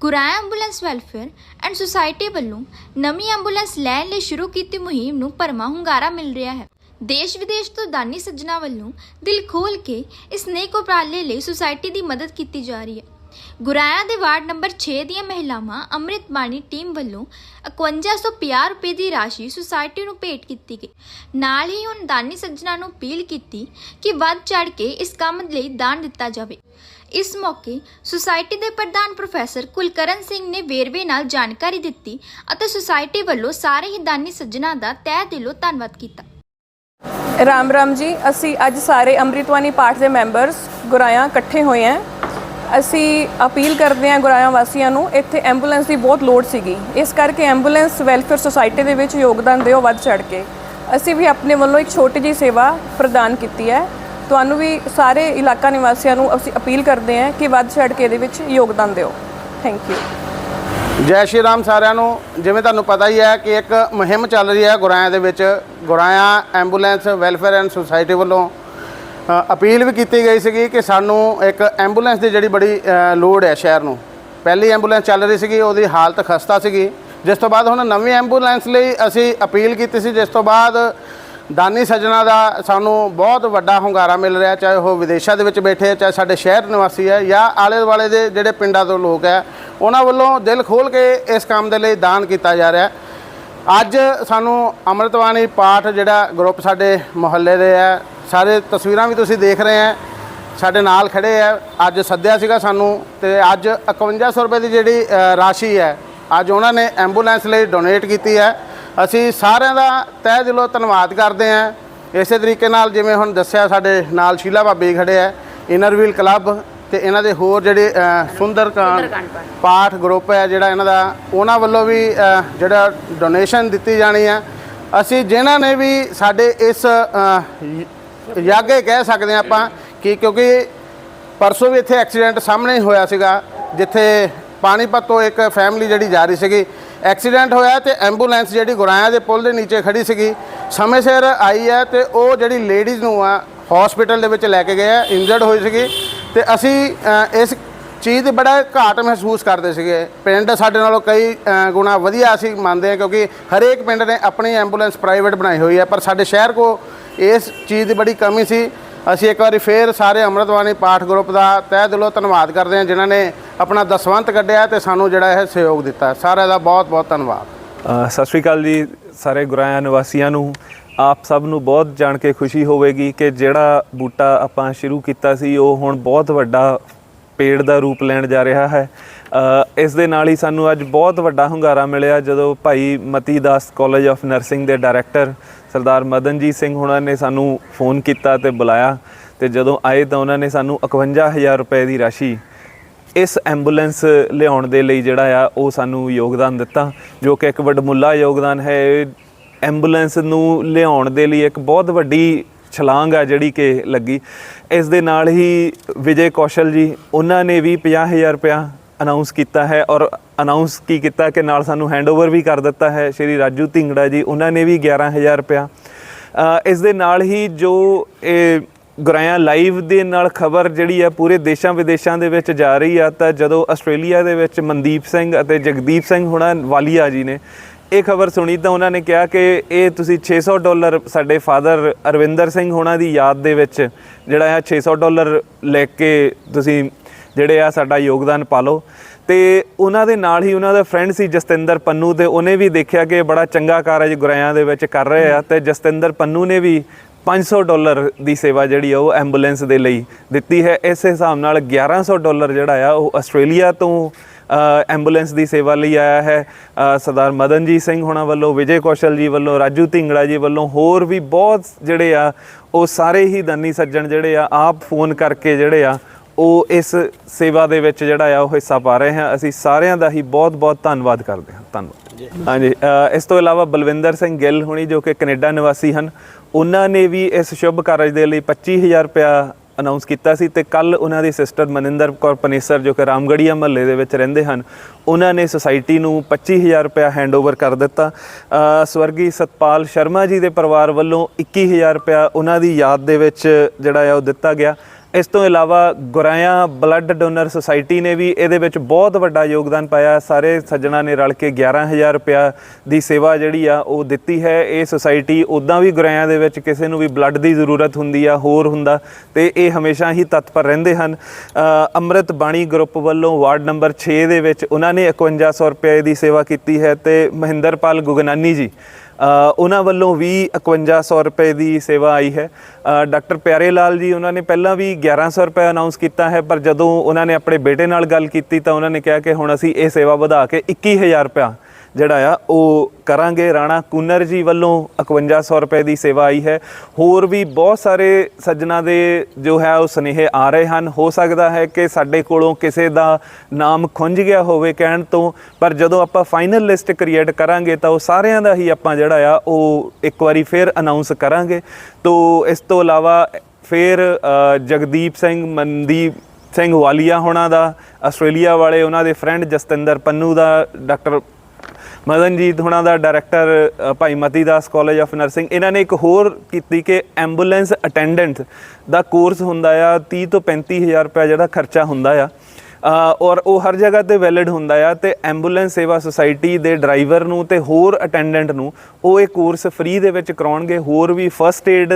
Guraya ambulance welfare and society ਵੱਲੋਂ ਨਵੀਂ ambulance ਲੈਣ ਲਈ ਸ਼ੁਰੂ ਕੀਤੀ ਮੁਹਿੰਮ ਨੂੰ ਭਰਮਾ ਹੁੰਗਾਰਾ ਮਿਲ ਰਿਹਾ ਹੈ। ਦੇਸ਼ ਵਿਦੇਸ਼ ਤੋਂ ਦਾਨੀ ਸੱਜਣਾ ਵੱਲੋਂ ਦਿਲ ਖੋਲ ਕੇ ਇਸ ਨੇਕ ਉਪਰਾਲੇ ਲਈ ਸੁਸਾਇਟੀ ਦੀ ਮਦਦ ਕੀਤੀ ਜਾ ਰਹੀ ਹੈ। ਗੁਰਾਇਆ ਦੇ ਵਾਰਡ ਨੰਬਰ 6 ਦੀਆਂ ਮਹਿਲਾਵਾਂ ਅੰਮ੍ਰਿਤ ਬਾਣੀ ਟੀਮ ਵੱਲੋਂ 5150 ਰੁਪਏ ਦੀ ਰਾਸ਼ੀ ਸੁਸਾਇਟੀ ਨੂੰ ਭੇਟ ਕੀਤੀ ਗਈ। ਨਾਲ ਹੀ ਹੁਣ ਦਾਨੀ ਸੱਜਣਾ ਨੂੰ ਅਪੀਲ ਕੀਤੀ ਕਿ ਵੱਧ ਚੜ ਕੇ ਇਸ ਕੰਮ ਲਈ ਦਾਨ ਦਿੱਤਾ ਜਾਵੇ। ਇਸ ਮੌਕੇ ਸੁਸਾਇਟੀ ਦੇ ਪ੍ਰਧਾਨ ਪ੍ਰੋਫੈਸਰ ਕੁਲਕਰਨ ਸਿੰਘ ਨੇ ਵੇਰਵੇ ਨਾਲ ਜਾਣਕਾਰੀ ਦਿੱਤੀ ਅਤੇ ਸੁਸਾਇਟੀ ਵੱਲੋਂ ਸਾਰੇ ਹੀ ਦਾਨੀ ਸੱਜਣਾ ਦਾ ਤਹਿ ਦਿਲੋਂ ਧੰਨਵਾਦ ਕੀਤਾ। ਰਾਮ ਰਾਮ ਜੀ, ਅਸੀਂ ਅੱਜ ਸਾਰੇ ਅੰਮ੍ਰਿਤਵਾਨੀ ਪਾਠ ਦੇ ਮੈਂਬਰਸ ਗੁਰਾਇਆ ਇਕੱਠੇ ਹੋਏ ਹਾਂ। ਅਸੀਂ ਅਪੀਲ ਕਰਦੇ ਹਾਂ ਗੁਰਾਇਆ ਵਾਸੀਆਂ ਨੂੰ, ਇੱਥੇ ਐਂਬੂਲੈਂਸ ਦੀ ਬਹੁਤ ਲੋੜ ਸੀਗੀ। ਇਸ ਕਰਕੇ ਐਂਬੂਲੈਂਸ ਵੈਲਫੇਅਰ ਸੁਸਾਇਟੀ ਦੇ ਵਿੱਚ ਯੋਗਦਾਨ ਦਿਓ ਵੱਧ ਚੜ ਕੇ। ਅਸੀਂ ਵੀ ਆਪਣੇ ਵੱਲੋਂ ਇੱਕ ਛੋਟੀ ਜਿਹੀ ਸੇਵਾ ਪ੍ਰਦਾਨ ਕੀਤੀ ਹੈ। ਤੁਹਾਨੂੰ ਵੀ ਸਾਰੇ ਇਲਾਕਾ ਨਿਵਾਸੀਆਂ ਨੂੰ ਅਸੀਂ ਅਪੀਲ ਕਰਦੇ ਹਾਂ ਕਿ ਵੱਧ ਚੜ ਕੇ ਇਹਦੇ ਵਿੱਚ ਯੋਗਦਾਨ ਦਿਓ। ਥੈਂਕ ਯੂ ਜੈ ਸ਼੍ਰੀ ਰਾਮ ਸਾਰਿਆਂ ਨੂੰ। ਜਿਵੇਂ ਤੁਹਾਨੂੰ ਪਤਾ ਹੀ ਹੈ ਕਿ ਇੱਕ ਮੁਹਿੰਮ ਚੱਲ ਰਹੀ ਹੈ ਗੁਰਾਇਆ ਦੇ ਵਿੱਚ। Guraya ambulance welfare and society ਵੱਲੋਂ ਅਪੀਲ ਵੀ ਕੀਤੀ ਗਈ ਸੀਗੀ ਕਿ ਸਾਨੂੰ ਇੱਕ ਐਂਬੂਲੈਂਸ ਦੀ ਜਿਹੜੀ ਬੜੀ ਲੋੜ ਹੈ ਸ਼ਹਿਰ ਨੂੰ। ਪਹਿਲੀ ਐਂਬੂਲੈਂਸ ਚੱਲ ਰਹੀ ਸੀਗੀ ਉਹਦੀ ਹਾਲਤ ਖਸਤਾ ਸੀਗੀ। ਜਿਸ ਤੋਂ ਬਾਅਦ ਹੁਣ ਨਵੀਂ ਐਂਬੂਲੈਂਸ ਲਈ ਅਸੀਂ ਅਪੀਲ ਕੀਤੀ ਸੀ। ਜਿਸ ਤੋਂ ਬਾਅਦ ਦਾਨੀ ਸੱਜਣਾ ਦਾ ਸਾਨੂੰ ਬਹੁਤ ਵੱਡਾ ਹੁੰਗਾਰਾ ਮਿਲ ਰਿਹਾ ਚਾਹੇ ਉਹ ਵਿਦੇਸ਼ਾਂ ਦੇ ਵਿੱਚ ਬੈਠੇ ਹੈ, ਚਾਹੇ ਸਾਡੇ ਸ਼ਹਿਰ ਨਿਵਾਸੀ ਹੈ ਜਾਂ ਆਲੇ ਦੁਆਲੇ ਦੇ ਜਿਹੜੇ ਪਿੰਡਾਂ ਤੋਂ ਲੋਕ ਹੈ ਉਹਨਾਂ ਵੱਲੋਂ ਦਿਲ ਖੋਲ ਕੇ ਇਸ ਕੰਮ ਦੇ ਲਈ ਦਾਨ ਕੀਤਾ ਜਾ ਰਿਹਾ। ਅੱਜ ਸਾਨੂੰ ਅੰਮ੍ਰਿਤਵਾਣੀ ਪਾਠ ਜਿਹੜਾ ਗਰੁੱਪ ਸਾਡੇ ਮੁਹੱਲੇ ਦੇ ਹੈ ਸਾਰੇ ਤਸਵੀਰਾਂ ਵੀ ਤੁਸੀਂ ਦੇਖ ਰਹੇ ਹੈ। ਸਾਡੇ ਨਾਲ ਖੜੇ ਹੈ। ਅੱਜ ਸੱਦਿਆ ਸੀਗਾ ਸਾਨੂੰ ਤੇ ਅੱਜ 5100 ਰੁਪਏ ਦੀ ਜਿਹੜੀ ਰਾਸ਼ੀ ਹੈ ਅੱਜ ਉਹਨਾਂ ਨੇ ਐਂਬੂਲੈਂਸ ਲਈ ਡੋਨੇਟ ਕੀਤੀ ਹੈ। ਅਸੀਂ ਸਾਰਿਆਂ ਦਾ ਤਹਿ ਦਿਲੋਂ ਧੰਨਵਾਦ ਕਰਦੇ ਹਾਂ। ਇਸੇ ਤਰੀਕੇ ਨਾਲ ਜਿਵੇਂ ਹੁਣ ਦੱਸਿਆ ਸਾਡੇ ਨਾਲ ਸ਼ੀਲਾ ਭਾਬੀ ਖੜੇ ਹੈ ਇਨਰਵੀਲ ਕਲੱਬ ਤੇ ਇਹਨਾਂ ਦੇ ਹੋਰ ਜਿਹੜੇ ਅ, ਸੁੰਦਰਕਾਂਡ ਪਾਠ ਗਰੁੱਪ ਹੈ ਜਿਹੜਾ ਇਹਨਾਂ ਦਾ ਉਹਨਾਂ ਵੱਲੋਂ ਵੀ ਜਿਹੜਾ ਡੋਨੇਸ਼ਨ ਦਿੱਤੀ ਜਾਣੀ ਹੈ। ਅਸੀਂ ਜਿਨ੍ਹਾਂ ਨੇ ਵੀ ਸਾਡੇ ਇਸ ਅ, य- ਕਹਿ ਸਕਦੇ ਹਾਂ ਆਪਾਂ ਕਿ ਕਿਉਂਕਿ ਪਰਸੋਂ ਵੀ ਇੱਥੇ ਐਕਸੀਡੈਂਟ ਸਾਹਮਣੇ ਹੀ ਹੋਇਆ ਸੀਗਾ ਜਿੱਥੇ ਪਾਣੀਪਤ ਤੋਂ ਇੱਕ ਫੈਮਿਲੀ ਜਿਹੜੀ ਜਾ ਰਹੀ ਸੀਗੀ। ਐਕਸੀਡੈਂਟ ਹੋਇਆ ਤੇ ਐਂਬੂਲੈਂਸ ਜਿਹੜੀ ਗੁਰਾਇਆ ਦੇ ਪੁਲ ਦੇ ਨੀਚੇ ਖੜੀ ਸੀਗੀ। ਸਮੇਂ ਸਿਰ ਆਈ ਹੈ ਤੇ ਉਹ ਜਿਹੜੀ ਲੇਡੀਜ਼ ਨੂੰ ਆ ਹਸਪੀਟਲ ਦੇ ਵਿੱਚ ਲੈ ਕੇ ਗਏ ਆ ਇੰਜਰਡ ਹੋਈ ਸੀਗੀ। ਤੇ ਅਸੀਂ ਇਸ ਚੀਜ਼ ਦੀ ਬੜਾ ਘਾਟ ਮਹਿਸੂਸ ਕਰਦੇ ਸੀਗੇ। ਪਿੰਡ ਸਾਡੇ ਨਾਲੋਂ ਕਈ ਗੁਣਾ ਵਧੀਆ ਅਸੀਂ ਮੰਨਦੇ ਹਾਂ ਕਿਉਂਕਿ ਹਰੇਕ ਪਿੰਡ ਨੇ ਆਪਣੀ ਐਂਬੂਲੈਂਸ ਪ੍ਰਾਈਵੇਟ ਬਣਾਈ ਹੋਈ ਹੈ, ਪਰ ਸਾਡੇ ਸ਼ਹਿਰ ਕੋ ਇਸ ਚੀਜ਼ ਦੀ ਬੜੀ ਕਮੀ ਸੀ। ਅਸੀਂ ਇੱਕ ਵਾਰੀ ਫੇਰ ਸਾਰੇ ਅੰਮ੍ਰਿਤਵਾਣੀ ਪਾਠ ਗਰੁੱਪ ਦਾ ਤਹਿ ਦਿਲੋਂ ਧੰਨਵਾਦ ਕਰਦੇ ਹਾਂ, ਜਿਨ੍ਹਾਂ ਨੇ ਆਪਣਾ ਦਸਵੰਤ ਕੱਢਿਆ ਤੇ ਸਾਨੂੰ ਜਿਹੜਾ ਇਹ ਸਹਿਯੋਗ ਦਿੱਤਾ। ਸਾਰਿਆਂ ਦਾ ਬਹੁਤ ਬਹੁਤ ਧੰਨਵਾਦ। ਸਤਿ ਸ਼੍ਰੀ ਅਕਾਲ ਜੀ ਸਾਰੇ ਗੁਰਾਇਆ ਨਿਵਾਸੀਆਂ ਨੂੰ। ਆਪ ਸਭ ਨੂੰ ਬਹੁਤ ਜਾਣ ਕੇ ਖੁਸ਼ੀ ਹੋਵੇਗੀ ਕਿ ਜਿਹੜਾ ਬੂਟਾ ਆਪਾਂ ਸ਼ੁਰੂ ਕੀਤਾ ਸੀ, ਉਹ ਹੁਣ ਬਹੁਤ ਵੱਡਾ ਪੇੜ ਦਾ ਰੂਪ ਲੈਣ ਜਾ ਰਿਹਾ ਹੈ। ਇਸ ਦੇ ਨਾਲ ਹੀ ਸਾਨੂੰ ਅੱਜ ਬਹੁਤ ਵੱਡਾ ਹੁੰਗਾਰਾ ਮਿਲਿਆ ਜਦੋਂ Bhai Mati Das college of nursing ਦੇ ਡਾਇਰੈਕਟਰ ਸਰਦਾਰ ਮਦਨਜੀਤ ਸਿੰਘ ਹੁਣਾਂ ਨੇ ਸਾਨੂੰ ਫੋਨ ਕੀਤਾ ਤੇ ਬੁਲਾਇਆ ਤੇ ਜਦੋਂ ਆਏ ਤਾਂ ਉਹਨਾਂ ਨੇ ਸਾਨੂੰ 51000 ਰੁਪਏ ਦੀ ਰਾਸ਼ੀ ਇਸ ਐਂਬੂਲੈਂਸ ਲਿਆਉਣ ਦੇ ਲਈ ਜਿਹੜਾ ਆ, ਉਹ ਸਾਨੂੰ ਯੋਗਦਾਨ ਦਿੱਤਾ, ਜੋ ਕਿ ਇੱਕ ਵੱਡਮੁੱਲਾ ਯੋਗਦਾਨ ਹੈ। ਐਂਬੂਲੈਂਸ ਨੂੰ ਲਿਆਉਣ ਦੇ ਲਈ ਇੱਕ ਬਹੁਤ ਵੱਡੀ ਛਲਾਂਗ ਆ ਜਿਹੜੀ ਕਿ ਲੱਗੀ। ਇਸ ਦੇ ਨਾਲ ਹੀ ਵਿਜੇ ਕੌਸ਼ਲ ਜੀ, ਉਹਨਾਂ ਨੇ ਵੀ 50000 ਰੁਪਇਆ ਅਨਾਉਂਸ ਕੀਤਾ ਹੈ ਔਰ ਅਨਾਉਂਸ ਕੀ ਕੀਤਾ ਕਿ ਨਾਲ ਸਾਨੂੰ ਹੈਂਡਓਵਰ ਵੀ ਕਰ ਦਿੱਤਾ ਹੈ ਸ਼੍ਰੀ ਰਾਜੂ ਢਿੰਗੜਾ ਜੀ, ਉਹਨਾਂ ਨੇ ਵੀ 11000 ਰੁਪਇਆ। ਇਸ ਦੇ ਨਾਲ ਹੀ ਜੋ ਇਹ ਗੁਰਾਇਆ ਲਾਈਵ ਦੇ ਨਾਲ ਖਬਰ ਜਿਹੜੀ ਆ ਪੂਰੇ ਦੇਸ਼ਾਂ ਵਿਦੇਸ਼ਾਂ ਦੇ ਵਿੱਚ ਜਾ ਰਹੀ ਆ, ਤਾਂ ਜਦੋਂ ਆਸਟ੍ਰੇਲੀਆ ਦੇ ਵਿੱਚ ਮਨਦੀਪ ਸਿੰਘ ਅਤੇ ਜਗਦੀਪ ਸਿੰਘ ਹੁਣਾ ਵਾਲੀਆ ਜੀ ਨੇ ਇਹ ਖਬਰ ਸੁਣੀ ਤਾਂ ਉਹਨਾਂ ਨੇ ਕਿਹਾ ਕਿ ਇਹ ਤੁਸੀਂ 600 ਡਾਲਰ ਸਾਡੇ ਫਾਦਰ ਅਰਵਿੰਦਰ ਸਿੰਘ ਹੋਣਾ ਦੀ ਯਾਦ ਦੇ ਵਿੱਚ ਜਿਹੜਾ ਆ 600 ਡਾਲਰ ਲੈ ਕੇ ਤੁਸੀਂ ਜਿਹੜੇ ਆ ਸਾਡਾ ਯੋਗਦਾਨ ਪਾ ਲਓ ਤੇ ਉਹਨਾਂ ਦੇ ਨਾਲ ਹੀ ਉਹਨਾਂ ਦਾ ਫਰੈਂਡ ਸੀ ਜਸਤਿੰਦਰ ਪੰਨੂ ਤੇ ਉਹਨੇ ਵੀ ਦੇਖਿਆ ਕਿ ਬੜਾ ਚੰਗਾ ਕਾਰਜ ਗੁਰਾਇਆਂ ਦੇ ਵਿੱਚ ਕਰ ਰਹੇ ਆ ਤੇ ਜਸਤਿੰਦਰ ਪੰਨੂ ਨੇ ਵੀ 500 ਡਾਲਰ ਦੀ ਸੇਵਾ ਜਿਹੜੀ ਆ ਉਹ ਐਂਬੂਲੈਂਸ ਦੇ ਲਈ ਦਿੱਤੀ ਹੈ। ਇਸ ਹਿਸਾਬ ਨਾਲ 1100 ਡਾਲਰ ਜਿਹੜਾ ਆ ਉਹ ਆਸਟ੍ਰੇਲੀਆ ਤੋਂ ਐਂਬੂਲੈਂਸ ਦੀ ਸੇਵਾ ਲਈ ਆਇਆ ਹੈ। ਸਰਦਾਰ ਮਦਨਜੀਤ ਸਿੰਘ ਹੋਣਾ ਵੱਲੋਂ ਵਿਜੇ ਕੌਸ਼ਲ ਜੀ ਵੱਲੋਂ ਰਾਜੂ ਢਿੰਗੜਾ ਜੀ ਵੱਲੋਂ ਹੋਰ ਵੀ ਬਹੁਤ ਜਿਹੜੇ ਆ ਉਹ ਸਾਰੇ ਹੀ ਦਾਨੀ ਸੱਜਣ ਜਿਹੜੇ ਆ ਆਪ ਫੋਨ ਕਰਕੇ ਜਿਹੜੇ ਆ ਉਹ ਇਸ ਸੇਵਾ ਦੇ ਵਿੱਚ ਜਿਹੜਾ ਆ ਉਹ ਹਿੱਸਾ ਪਾ ਰਹੇ ਹਾਂ। ਅਸੀਂ ਸਾਰਿਆਂ ਦਾ ਹੀ ਬਹੁਤ-ਬਹੁਤ ਧੰਨਵਾਦ ਕਰਦੇ ਹਾਂ। ਧੰਨਵਾਦ। ਹਾਂਜੀ ਇਸ ਤੋਂ ਇਲਾਵਾ ਬਲਵਿੰਦਰ ਸਿੰਘ ਗਿੱਲ ਹੁਣੀ ਜੋ ਕਿ ਕੈਨੇਡਾ ਨਿਵਾਸੀ ਹਨ ਉਹਨਾਂ ਨੇ ਵੀ ਇਸ ਸ਼ੁਭ ਕਾਰਜ ਦੇ ਲਈ 25000 ਰੁਪਇਆ ਅਨਾਉਂਸ ਕੀਤਾ ਸੀ ਤੇ ਕੱਲ ਉਹਨਾਂ ਦੀ ਸਿਸਟਰ ਮਨਿੰਦਰ ਕੌਰ ਪਨੇਸਰ, ਜੋ ਕਿ ਰਾਮਗੜੀਆ ਮਹੱਲੇ ਦੇ ਵਿੱਚ ਰਹਿੰਦੇ ਹਨ, ਉਹਨਾਂ ਨੇ ਸੁਸਾਇਟੀ ਨੂੰ 25000 ਰੁਪਇਆ ਹੈਂਡਓਵਰ ਕਰ ਦਿੱਤਾ। ਸਵਰਗੀ ਸਤਪਾਲ ਸ਼ਰਮਾ ਜੀ ਦੇ ਪਰਿਵਾਰ ਵੱਲੋਂ 21000 ਰੁਪਇਆ ਉਹਨਾਂ ਦੀ ਯਾਦ ਦੇ ਵਿੱਚ ਜਿਹੜਾ ਆ ਉਹ ਦਿੱਤਾ ਗਿਆ। ਇਸ ਤੋਂ ਇਲਾਵਾ ਗੁਰਾਇਆ ਬਲੱਡ ਡੋਨਰ ਸੁਸਾਇਟੀ ਨੇ ਵੀ ਇਹਦੇ ਵਿੱਚ ਬਹੁਤ ਵੱਡਾ ਯੋਗਦਾਨ ਪਾਇਆ। ਸਾਰੇ ਸੱਜਣਾ ਨੇ ਰਲ ਕੇ 11000 ਰੁਪਇਆ ਦੀ ਸੇਵਾ ਜਿਹੜੀ ਆ, ਉਹ ਦਿੱਤੀ ਹੈ। ਇਹ ਸੁਸਾਇਟੀ ਉਦਾਂ ਵੀ ਗੁਰਾਇਆ ਦੇ ਵਿੱਚ ਕਿਸੇ ਨੂੰ ਵੀ ਬਲੱਡ ਦੀ ਜ਼ਰੂਰਤ ਹੁੰਦੀ ਆ, ਹੋਰ ਹੁੰਦਾ ਤੇ ਇਹ ਹਮੇਸ਼ਾ ਹੀ ਤਤਪਰ ਰਹਿੰਦੇ ਹਨ। ਅੰਮ੍ਰਿਤ ਬਾਣੀ ਗਰੁੱਪ ਵੱਲੋਂ ਵਾਰਡ ਨੰਬਰ 6 ਦੇ ਵਿੱਚ ਉਹਨਾਂ ਨੇ 5100 ਰੁਪਏ ਦੀ ਸੇਵਾ ਕੀਤੀ ਹੈ ਤੇ ਮਹਿੰਦਰਪਾਲ ਗੁਗਨਾਨੀ ਜੀ ਉਹਨਾਂ ਵੱਲੋਂ ਵੀ 5100 ਰੁਪਏ ਦੀ ਸੇਵਾ ਆਈ ਹੈ। ਡਾਕਟਰ ਪਿਆਰੇ ਲਾਲ ਜੀ, ਉਹਨਾਂ ਨੇ ਪਹਿਲਾਂ ਵੀ 1100 ਰੁਪਏ ਅਨਾਉਂਸ ਕੀਤਾ ਹੈ, ਪਰ ਜਦੋਂ ਉਹਨਾਂ ਨੇ ਆਪਣੇ ਬੇਟੇ ਨਾਲ ਗੱਲ ਕੀਤੀ ਤਾਂ ਉਹਨਾਂ ਨੇ ਕਿਹਾ ਕਿ ਹੁਣ ਅਸੀਂ ਇਹ ਸੇਵਾ ਵਧਾ ਕੇ 21000 ਰੁਪਏ ਜਿਹੜਾ ਆ, ਉਹ ਕਰਾਂਗੇ। ਰਾਣਾ ਕੂਨਰ ਜੀ ਵੱਲੋਂ 5100 ਰੁਪਏ ਦੀ ਸੇਵਾ ਆਈ ਹੈ। ਹੋਰ ਵੀ ਬਹੁਤ ਸਾਰੇ ਸੱਜਣਾ ਦੇ ਜੋ ਹੈ, ਉਹ ਸੁਨੇਹੇ ਆ ਰਹੇ ਹਨ। ਹੋ ਸਕਦਾ ਹੈ ਕਿ ਸਾਡੇ ਕੋਲੋਂ ਕਿਸੇ ਦਾ ਨਾਮ ਖੁੰਝ ਗਿਆ ਹੋਵੇ ਕਹਿਣ ਤੋਂ, ਪਰ ਜਦੋਂ ਆਪਾਂ ਫਾਈਨਲ ਲਿਸਟ ਕ੍ਰੀਏਟ ਕਰਾਂਗੇ, ਤਾਂ ਉਹ ਸਾਰਿਆਂ ਦਾ ਹੀ ਆਪਾਂ ਜਿਹੜਾ ਆ, ਉਹ ਇੱਕ ਵਾਰੀ ਫਿਰ ਅਨਾਉਂਸ ਕਰਾਂਗੇ। ਤੋਂ ਇਸ ਤੋਂ ਇਲਾਵਾ ਫਿਰ ਜਗਦੀਪ ਸਿੰਘ, ਮਨਦੀਪ ਸਿੰਘ ਵਾਲੀਆ ਹੋਣਾ ਦਾ, ਆਸਟ੍ਰੇਲੀਆ ਵਾਲੇ ਉਹਨਾਂ ਦੇ ਫਰੈਂਡ ਜਸਤਿੰਦਰ ਪੰਨੂ ਦਾ, ਡਾਕਟਰ ਮਦਨਜੀਤ ਹੁਣਾਂ ਦਾ director Bhai Mati Das college of nursing ਇਹਨਾਂ ਨੇ ਇੱਕ ਹੋਰ ਕੀਤੀ ਕਿ ਐਂਬੂਲੈਂਸ ਅਟੈਂਡੈਂਟ ਦਾ ਕੋਰਸ ਹੁੰਦਾ ਆ 30 ਤੋਂ 35000 ਰੁਪਏ ਜਿਹੜਾ ਖਰਚਾ ਹੁੰਦਾ ਆ। ਔਰ ਉਹ ਹਰ ਜਗ੍ਹਾ ਤੇ ਵੈਲਿਡ ਹੁੰਦਾ ਆ ਤੇ ਐਂਬੂਲੈਂਸ ਸੇਵਾ ਸੁਸਾਇਟੀ ਦੇ ਡਰਾਈਵਰ ਨੂੰ ਤੇ ਹੋਰ ਅਟੈਂਡੈਂਟ ਨੂੰ ਉਹ ਇਹ ਕੋਰਸ ਫ੍ਰੀ ਦੇ ਵਿੱਚ ਕਰਾਉਣਗੇ। ਹੋਰ ਵੀ ਫਰਸਟ ਏਡ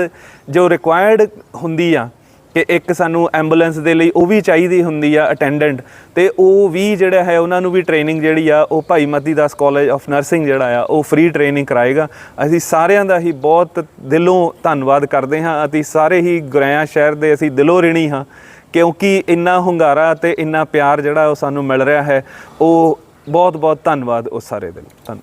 ਜੋ ਰਿਕੁਆਇਰਡ ਹੁੰਦੀ ਆ ਕਿ ਇੱਕ ਸਾਨੂੰ ਐਂਬੂਲੈਂਸ ਦੇ ਲਈ ਉਹ ਵੀ ਚਾਹੀਦੀ ਹੁੰਦੀ ਆ ਅਟੈਂਡੈਂਟ ਤੇ ਉਹ ਵੀ ਜਿਹੜਾ ਹੈ ਉਹਨਾਂ ਨੂੰ ਵੀ ਟ੍ਰੇਨਿੰਗ ਜਿਹੜੀ ਆ ਉਹ Bhai Mati Das college of nursing ਜਿਹੜਾ ਆ ਉਹ ਫ੍ਰੀ ਟ੍ਰੇਨਿੰਗ ਕਰਾਏਗਾ। ਅਸੀਂ ਸਾਰਿਆਂ ਦਾ ਹੀ ਬਹੁਤ ਦਿਲੋਂ ਧੰਨਵਾਦ ਕਰਦੇ ਹਾਂ। ਅਤੇ ਸਾਰੇ ਹੀ ਗੁਰੇਆ ਸ਼ਹਿਰ ਦੇ ਅਸੀਂ ਦਿਲੋਂ ਰਿਣੀ ਹਾਂ ਕਿਉਂਕਿ ਇੰਨਾ ਹੁੰਗਾਰਾ ਤੇ ਇੰਨਾ ਪਿਆਰ ਜਿਹੜਾ ਉਹ ਸਾਨੂੰ ਮਿਲ ਰਿਹਾ ਹੈ, ਉਹ ਬਹੁਤ ਬਹੁਤ ਧੰਨਵਾਦ ਉਸ ਸਾਰੇ ਦੇ ਲਈ। ਧੰਨ